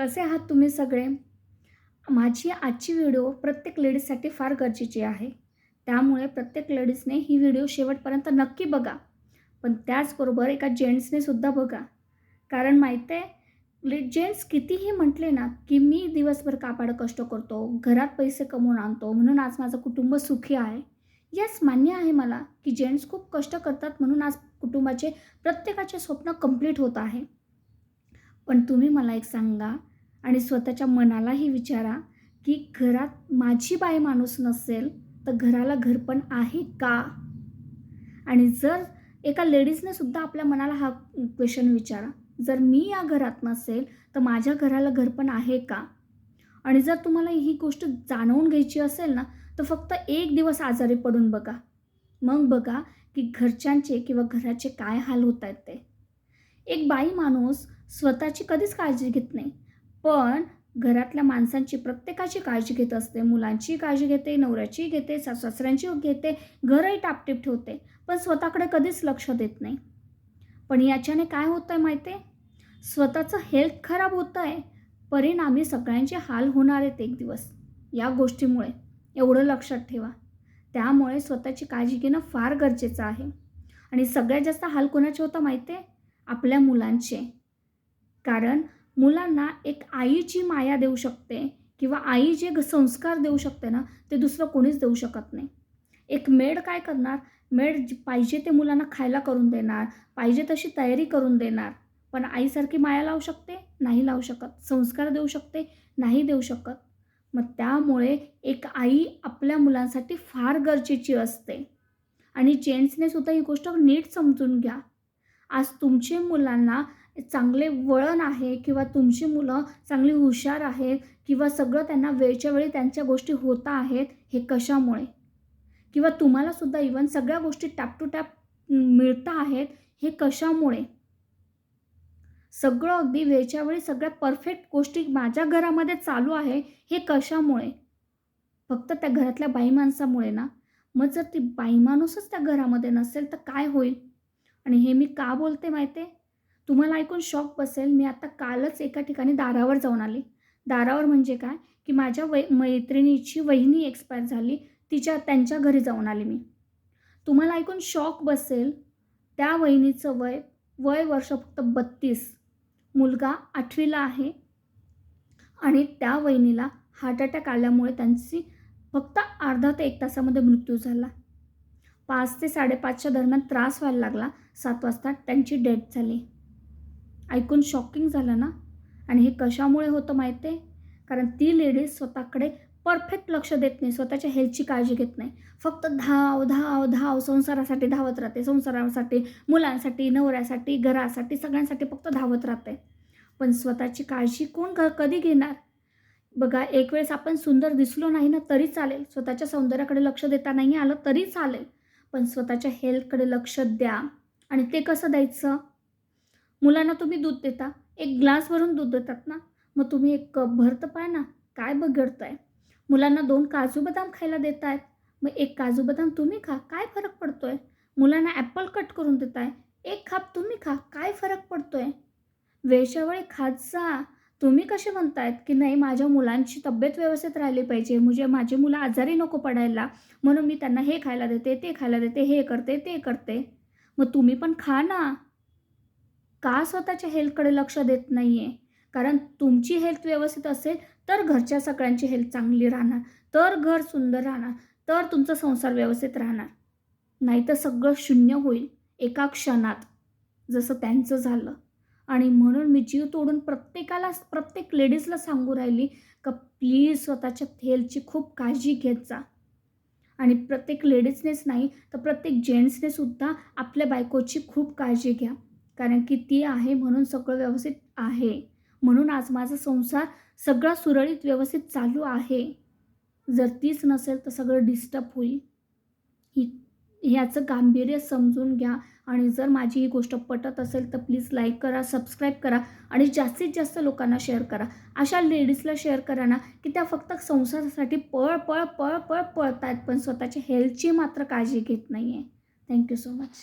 कसे आहात तुम्ही सगळे? माझी आजची व्हिडिओ प्रत्येक लेडीजसाठी फार गरजेची आहे. त्यामुळे प्रत्येक लेडीजने ही व्हिडिओ शेवटपर्यंत नक्की बघा. पण त्याचबरोबर एका जेंट्सने सुद्धा बघा. कारण माहीत आहे ले जेंट्स कितीही म्हटले ना की मी दिवसभर कापाड कष्ट करतो घरात पैसे कमवून आणतो म्हणून आज माझं कुटुंब सुखी आहे. यस मान्य आहे मला की जेंट्स खूप कष्ट करतात म्हणून आज कुटुंबाचे प्रत्येकाचे स्वप्न कंप्लीट होत आहे. पण तुम्ही मला एक सांगा आणि स्वतःच्या मनालाही विचारा की घरात माझी बाई माणूस नसेल तर घराला घर पण आहे का? आणि जर एका लेडीजने सुद्धा आपल्या मनाला हा क्वेश्चन विचारा. जर मी या घरात नसेल तर माझ्या घराला घर पण आहे का? आणि जर तुम्हाला ही गोष्ट जाणवून घ्यायची असेल ना तर फक्त एक दिवस आजारी पडून बघा. मग बघा की घरच्यांचे किंवा घराचे काय हाल होत आहेत ते. एक बाई माणूस स्वतःची कधीच काळजी घेत नाही. पण घरातल्या माणसांची प्रत्येकाची काळजी घेत असते. मुलांची काळजी घेते नवऱ्याची घेते सासऱ्यांची घेते. घरही टापटीप ठेवते. पण स्वतःकडे कधीच लक्ष देत नाही. पण याच्याने काय होतं आहे माहिती आहे स्वतःचं हेल्थ खराब होतं आहे परिणामी सगळ्यांचे हाल होणार आहेत एक दिवस. या गोष्टीमुळे. एवढं लक्षात ठेवा. त्यामुळे स्वतःची काळजी घेणं फार गरजेचं आहे. आणि सगळ्यात जास्त हाल कोणाचे होतं माहिती आहे आपल्या मुलांचे. कारण मुलांना एक आईची माया देऊ शकते किंवा आई जे ग- संस्कार देऊ शकते ना ते दुसरं कोणीच देऊ शकत नाही. एक मेड काय करणार? मेड जी- पाहिजे ते मुलांना खायला करून देणार पाहिजे तशी तयारी करून देणार. पण आईसारखी माया लावू शकते? नाही लावू शकत. संस्कार देऊ शकते? नाही देऊ शकत. मग त्यामुळे एक आई आपल्या मुलांसाठी फार गरजेची असते. आणि जेंट्सने सुद्धा ही गोष्ट नीट समजून घ्या. आज तुमचे मुलांना चांगले वळण आहे किंवा तुमची मुलं चांगली हुशार आहेत किंवा सगळं त्यांना वेळच्या वेळी त्यांच्या गोष्टी होता आहेत हे कशामुळे? किंवा तुम्हालासुद्धा इवन सगळ्या गोष्टी टॅप टू टॅप मिळता आहेत हे कशामुळे? सगळं अगदी वेळच्या वेळी सगळ्या परफेक्ट गोष्टी माझ्या घरामध्ये चालू आहे हे कशामुळे? फक्त त्या घरातल्या बाई माणसामुळे ना? मग जर ती बाई माणूसच त्या घरामध्ये नसेल तर काय होईल? आणि हे मी का बोलते माहिती आहे तुम्हाला ऐकून शॉक बसेल. मी आता कालच एका ठिकाणी दारावर जाऊन आले. दारावर म्हणजे काय? की माझ्या वै मैत्रिणीची वहिनी एक्सपायर झाली. तिच्या त्यांच्या घरी जाऊन आले मी. तुम्हाला ऐकून शॉक बसेल. त्या वहिनीचं वय वय वर्ष फक्त बत्तीस. मुलगा आठवीला आहे. आणि त्या वहिनीला हार्ट अटॅक आल्यामुळे त्यांची फक्त अर्धा ते एक तासामध्ये मृत्यू झाला. पाच ते साडेपाचच्या दरम्यान त्रास व्हायला लागला. सात वाजता त्यांची डेथ झाली. ऐकून शॉकिंग झालं ना? आणि हे कशामुळे होतं माहिती आहे कारण ती लेडीज स्वतःकडे परफेक्ट लक्ष देत नाही स्वतःच्या हेल्थची काळजी घेत नाही. फक्त धाव धाव धाव संसारासाठी धावत राहते. संसारासाठी मुलांसाठी नवऱ्यासाठी घरासाठी सगळ्यांसाठी फक्त धावत राहते. पण स्वतःची काळजी कोण क कधी घेणार? बघा एक वेळेस आपण सुंदर दिसलो नाही ना तरी चालेल. स्वतःच्या सौंदर्याकडे लक्ष देता नाही आलं तरी चालेल. पण स्वतःच्या हेल्थकडे लक्ष द्या. आणि ते कसं द्यायचं? मुलांना तुम्ही दूध देता. एक ग्लास भरून दूध देतात ना? मग तुम्ही एक कप भरतं पाय ना काय बिघडतंय? मुलांना दोन काजू बदाम खायला देत आहेत मग एक काजू बदाम तुम्ही खा काय फरक पडतोय? मुलांना ॲपल कट करून देताय. एक खाप तुम्ही खा काय फरक पडतोय? वेळच्या वेळी खात जा. तुम्ही कसे म्हणतायत की नाही माझ्या मुलांची तब्येत व्यवस्थित राहिली पाहिजे. म्हणजे माझी मुलं आजारी नको पडायला. म्हणून मी त्यांना हे खायला देते ते खायला देते हे करते ते करते. मग तुम्ही पण खा ना. का स्वतःच्या हेल्थकडे लक्ष देत नाही आहे कारण तुमची हेल्थ व्यवस्थित असेल तर घरच्या सगळ्यांची हेल्थ चांगली राहणार. तर घर सुंदर राहणार. तर तुमचा संसार व्यवस्थित राहणार. नाही तर सगळं शून्य होईल एका क्षणात. जसं त्यांचं झालं. आणि म्हणून मी जीव तोडून प्रत्येकाला प्रत्येक लेडीजला सांगू राहिली का प्लीज स्वतःच्या हेल्थची खूप काळजी घेत जा. आणि प्रत्येक लेडीजनेच नाही तर प्रत्येक जेंट्सने सुद्धा आपल्या बायकोची खूप काळजी घ्या. कारण की ती आहे म्हणून सगळं व्यवस्थित आहे. म्हणून आज माझा संसार सगळा सुरळीत व्यवस्थित चालू आहे. जर तीच नसेल तर सगळं डिस्टर्ब होईल. ही ह्याचं गांभीर्य समजून घ्या आणि जर माझी ही गोष्ट पटत असेल तर प्लीज लाईक करा सबस्क्राईब करा आणि जास्तीत जास्त लोकांना शेअर करा. अशा लेडीजला शेअर करा ना की त्या फक्त संसारासाठी पळ पळ पळ पळ पळत आहेत पण स्वतःच्या हेल्थची मात्र काळजी घेत नाही आहे थँक्यू सो मच